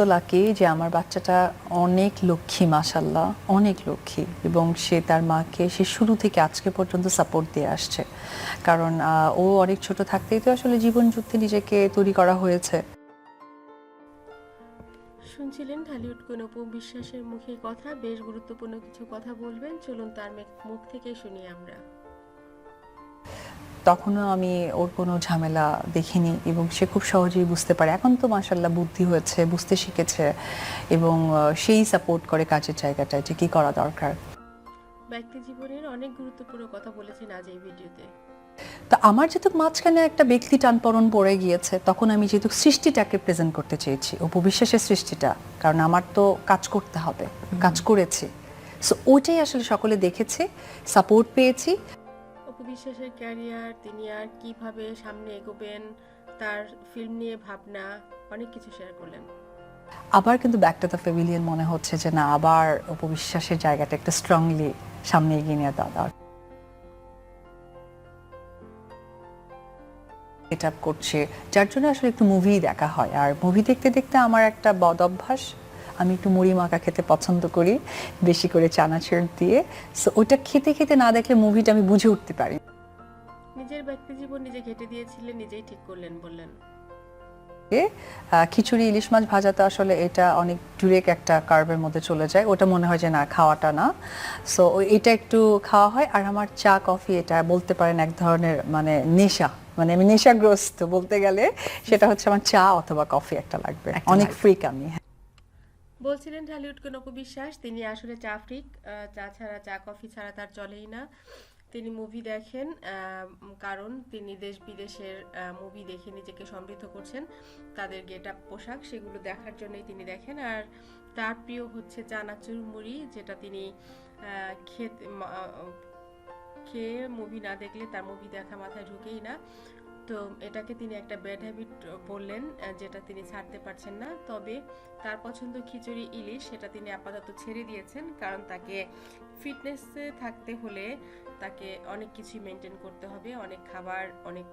So lucky যে আমার বাচ্চাটা অনেক লক্ষ্মী মাসাল্লাহ অনেক লক্ষ্মী এবং সে তার মাকে সে শুরু থেকে আজকে পর্যন্ত সাপোর্ট দিয়ে আসছে। কারণ ও অনেক ছোট থাকতেই তো আসলে জীবন যুদ্ধে নিজেকে তৈরি করা হয়েছে। শুনছিলেন ঢালিউড কোন বিশ্বাসের মুখে কথা? বেশ গুরুত্বপূর্ণ কিছু কথা বলবেন। চলুন তার মুখ থেকে শুনি আমরা। তখনও আমি ওর কোনো ঝামেলা দেখিনি এবং সে খুব সহজেই বুঝতে পারে। এখন তো মাসাল্লাহ বুদ্ধি হয়েছে বুঝতে শিখেছে এবং সেই সাপোর্ট করে কাজের জায়গাটায় যে কী করা দরকার? ব্যক্তি জীবনের অনেক গুরুত্বপূর্ণ কথা বলেছেন আজ এই ভিডিওতে। তো আমার যেহেতু মাঝখানে একটা ব্যক্তি টানপরণ পড়ে গিয়েছে তখন আমি যেহেতু সৃষ্টিটাকে প্রেজেন্ট করতে চেয়েছি উপবিশ্বাসের সৃষ্টিটা কারণ আমার তো কাজ করতে হবে কাজ করেছি। সো ওইটাই আসলে সকলে দেখেছে সাপোর্ট পেয়েছি। বিশ্বাসের ক্যারিয়ার, তিনি আর কীভাবে সামনে এগোবেন, তার ফিল্ম নিয়ে ভাবনা, অনেক কিছু শেয়ার করলেন। আবার কিন্তু ব্যাক টু দ্য প্যাভিলিয়ন মনে হচ্ছে যে না, আবার উপবিশ্বাসের জায়গাটা একটা স্ট্রংলি সামনে এগিয়ে নিয়ে দাদা সেট করছে, যার জন্য আসলে একটু মুভি দেখা হয়। আর মুভি দেখতে দেখতে আমার একটা বদ অভ্যাস আমি একটু মুড়ি মাখা খেতে পছন্দ করি বেশি করে চানাচুর দিয়ে। সো ওটা খেতে খেতে না দেখলে মুভিটা আমি বুঝে উঠতে পারি। নিজের ব্যক্তি জীবন নিজে ঘেটে দিয়েছিলেন নিজেই ঠিক করলেন বললেন। খিচুড়ি ইলিশ মাছ ভাজাতে আসলে এটা অনেক ডিরেক্ট একটা কার্বের মধ্যে চলে যায়। ওটা মনে হয় যে না খাওয়াটা না। সো এটা একটু খাওয়া হয়। আর আমার চা কফি এটা বলতে পারেন এক ধরনের মানে নেশা। মানে আমি নেশাগ্রস্ত বলতে গেলে সেটা হচ্ছে আমার চা অথবা কফি একটা লাগবে। অনেক। ফ্রিক আমি বলছিলেন ঢালিউড কোন বিশ্বাস তিনি আসলে চা ফ্রিক চা ছাড়া, চা, কফি ছাড়া তার চলেই না। তিনি মুভি দেখেন কারণ তিনি দেশ বিদেশের মুভি দেখে নিজেকে সমৃদ্ধ করছেন। তাদের গেট আপ পোশাক সেগুলো দেখার জন্যই তিনি দেখেন। আর তার প্রিয় হচ্ছে চানাচুর মুড়ি, যেটা তিনি খেতে খেয়ে মুভি না দেখলে তার মুভি দেখা মাথায় ঢুকেই না। তো এটাকে তিনি একটা ব্যাড হ্যাবিট বললেন যেটা তিনি ছাড়তে পারছেন না। তবে তার পছন্দ খিচুড়ি ইলিশ, সেটা তিনি আপাতত ছেড়ে দিয়েছেন। কারণ তাকে ফিটনেসে থাকতে হলে তাকে অনেক কিছুই মেনটেন করতে হবে। অনেক খাবার, অনেক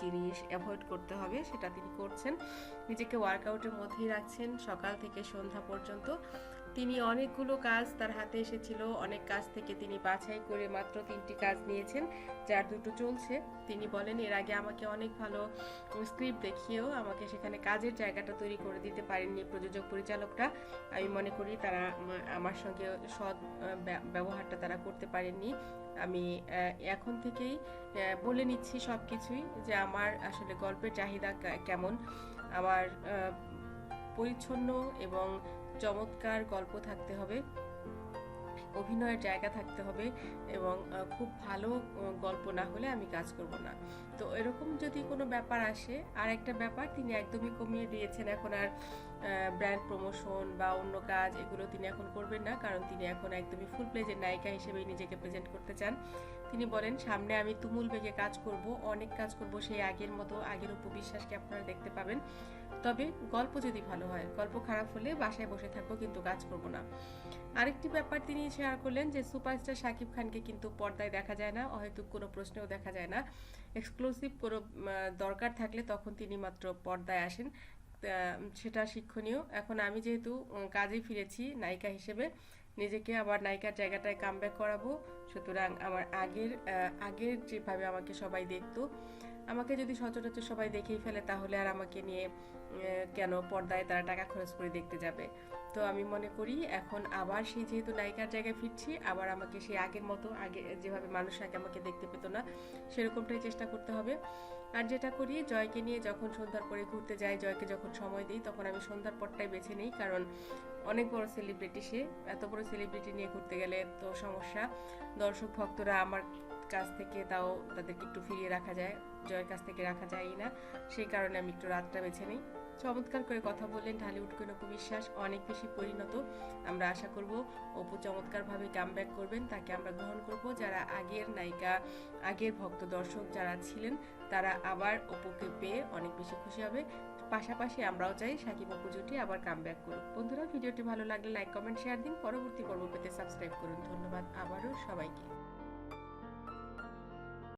জিনিস অ্যাভয়েড করতে হবে, সেটা তিনি করছেন। নিজেকে ওয়ার্কআউটের মধ্যেই রাখছেন সকাল থেকে সন্ধ্যা পর্যন্ত। তিনি অনেকগুলো কাজ তার হাতে এসেছিল। অনেক কাজ থেকে তিনি বাছাই করে মাত্র তিনটি কাজ নিয়েছেন, যার দুটো চলছে। তিনি বলেন, এর আগে আমাকে অনেক ভালো স্ক্রিপ্ট দেখিয়েও আমাকে সেখানে কাজের জায়গাটা তৈরি করে দিতে পারেননি প্রযোজক পরিচালকরা। আমি মনে করি তারা আমার সঙ্গে সৎ ব্যবহারটা তারা করতে পারেননি। আমি এখন থেকেই বলে নিচ্ছি সব কিছুই যে আমার আসলে গল্পের চাহিদা কেমন। আমার পরিচ্ছন্ন এবং চমৎকার গল্প থাকতে হবে, অভিনয়ের জায়গা থাকতে হবে এবং খুব ভালো গল্প না হলে আমি কাজ করব না। তো এরকম যদি কোনো ব্যাপার আসে আর একটা ব্যাপার তিনি একদমই কমিয়ে দিয়েছেন এখন আর ব্র্যান্ড প্রমোশন বা অন্য কাজ এগুলো তিনি এখন করবেন না, কারণ তিনি এখন একদমই ফুল প্লেজের নায়িকা হিসেবেই নিজেকে প্রেজেন্ট করতে চান। তিনি বলেন, সামনে আমি তুমুল বেগে কাজ করব, অনেক কাজ করব, সেই আগের মতো, আগের উপবিশ্বাসকে আপনারা দেখতে পাবেন। তবে গল্প যদি ভালো হয়, গল্প খারাপ হলে বাসায় বসে থাকব কিন্তু কাজ করব না। আরেকটি ব্যাপার তিনি শেয়ার করলেন যে সুপারস্টার শাকিব খানকে কিন্তু পর্দায় দেখা যায় না, হয়তো কোনো প্রশ্নেও দেখা যায় না। এক্সক্লুসিভ কোনো দরকার থাকলে তখন তিনি মাত্র পর্দায় আসেন। সেটা শিক্ষণীয়। এখন আমি যেহেতু কাজে ফিরেছি নায়িকা হিসেবে, নিজেকে আবার নায়িকার জায়গাটায় কামব্যাক করাবো। সুতরাং আমার আগের আগের যেভাবে আমাকে সবাই দেখতো আমাকে যদি সচরাচর সবাই দেখেই ফেলে, তাহলে আর আমাকে নিয়ে কেন পর্দায় তারা টাকা খরচ করে দেখতে যাবে? তো আমি মনে করি এখন আবার সেই যেহেতু নায়িকার জায়গায় ফিরছি, আবার আমাকে সেই আগের মতো, আগে যেভাবে মানুষ আগে আমাকে দেখতে পেতো না, সেরকমটাই চেষ্টা করতে হবে। আর যেটা করি, জয়কে নিয়ে যখন সন্ধ্যার পরে ঘুরতে যাই, জয়কে যখন সময় দিই, তখন আমি সন্ধ্যার পরটাই বেছে নিই, কারণ অনেক বড় সেলিব্রিটি সে। এত বড় সেলিব্রিটি নিয়ে ঘুরতে গেলে তো সমস্যা। দর্শক, ভক্তরা আমার কাছ থেকে তাও তাদেরকে একটু ফিরিয়ে রাখা যায়। জয়ের কাছ থেকে রাখা যায়ই না। সেই কারণে আমি একটু রাতটা বেছে নিই। চমৎকার করে কথা বললেন ঢালিউড কোন বিশ্বাস, অনেক বেশি পরিণত। আমরা আশা করব অপু চমৎকারভাবে কাম করবেন। তাকে আমরা গ্রহণ করব। যারা আগের নায়িকা, আগের ভক্ত দর্শক যারা ছিলেন, তারা আবার অপুকে পেয়ে অনেক বেশি খুশি হবে। পাশাপাশি আমরাও চাই সাকিব অপু জুটি আবার কাম ব্যাক করুক। বন্ধুরা, ভিডিওটি ভালো লাগলে লাইক কমেন্ট শেয়ার দিন। পরবর্তী পর্ব পেতে সাবস্ক্রাইব করুন। ধন্যবাদ আবারও সবাইকে।